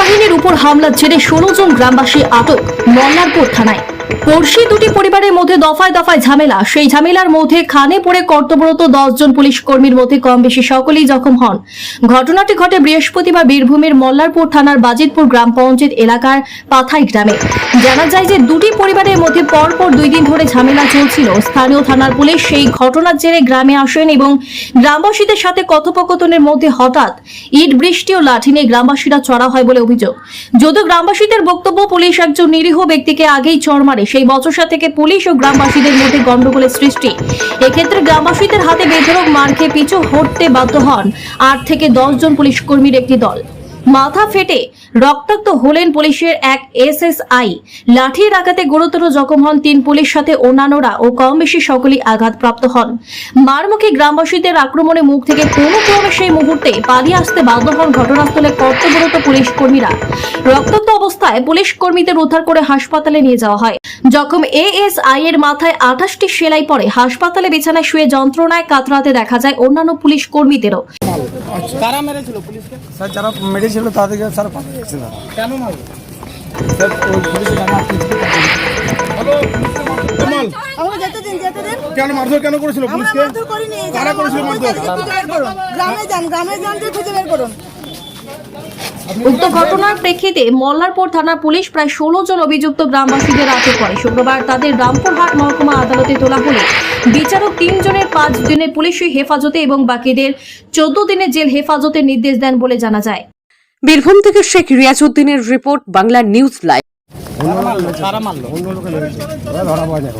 বাহিনীর উপর হামলা জেরে ষোলো জন গ্রামবাসী আটক মল্লারপুর থানায়। পড়শি দুটি পরিবারের মধ্যে দফায় দফায় ঝামেলা। সেই ঝামেলার মধ্যে খানে পড়ে কর্তব্যরত জন পুলিশ কর্মীর মধ্যে কম বেশি সকলেই জখম হন। ঘটনাটি ঘটে বৃহস্পতিবার বীরভূমের মল্লারপুর থানার বাজিতপুর গ্রাম পঞ্চায়েত এলাকার পাথাই গ্রামে। জানা যায় যে দুটি পরিবারের মধ্যে পরপর দুই দিন ধরে ঝামেলা চলছিল। স্থানীয় থানার পুলিশ সেই ঘটনার জেরে গ্রামে আসেন এবং গ্রামবাসীদের সাথে কথোপকথনের মধ্যে হঠাৎ ইট, বৃষ্টি ও লাঠি নিয়ে গ্রামবাসীরা চড়া হয় বলে অভিযোগ। যদিও গ্রামবাসীদের বক্তব্য, পুলিশ একজন নিরীহ ব্যক্তিকে আগেই চড় মারে। সেই বচসা থেকে পুলিশ ও গ্রামবাসীদের মধ্যে গন্ডগোলের সৃষ্টি। এক্ষেত্রে গ্রামবাসীদের হাতে বেধরক মার খেয়ে পিছু হটতে বাধ্য হন। আট থেকে দশ জন পুলিশ কর্মীর একটি দল। মাথা ফেটে রক্তাক্ত হলেন পুলিশের এক এসএসআই। লাঠির আঘাতে গুরুতর জখম হন তিন পুলিশ সাথে অন্যান্যরা ও কম বেশি সকলেই আঘাতপ্রাপ্ত হন। মারমুখী গ্রামবাসীদের আক্রমণে মুখ থেকে কোনো ক্রমে সেই মুহূর্তে পালিয়ে আসতে বাধ্য হন ঘটনাস্থলে কর্তব্যরত পুলিশ কর্মীরা। রক্তাক্ত অবস্থায় পুলিশ কর্মীদের উদ্ধার করে হাসপাতালে নিয়ে যাওয়া হয়। জখম এএসআই এর মাথায় আঠাশটি সেলাই পরে হাসপাতালে বিছানায় শুয়ে যন্ত্রণায় কাতরাতে দেখা যায় অন্যান্য পুলিশ কর্মীদেরও। কারা মেরেছিল পুলিশকে? স্যার যারা মেরেছিল তাদেরকে স্যার পাঠিয়ে গেছে না। কেন মারলো? স্যার আমাকে যেতে দিন যেতে দিন। কেন মারধর কেন করেছিল পুলিশকে? করিনি। কারা করেছিল মারধর? গ্রামে যান গ্রামে যান খুঁজে বের করুন। উক্ত ঘটনার প্রেক্ষিতে মল্লারপুর থানার পুলিশ প্রায় ষোলো জন অভিযুক্ত গ্রামবাসীদের আটক করে শুক্রবার তাদের রামপুরহাট মহকুমা আদালতে তোলা হলে বিচারক তিনজনের পাঁচ দিনের পুলিশি হেফাজতে এবং বাকিদের চোদ্দ দিনের জেল হেফাজতের নির্দেশ দেন বলে জানা যায় বীরভূম থেকে শেখ রিয়াজউদ্দিনের রিপোর্ট বাংলা নিউজ লাইভ ধরা পাওয়া যায়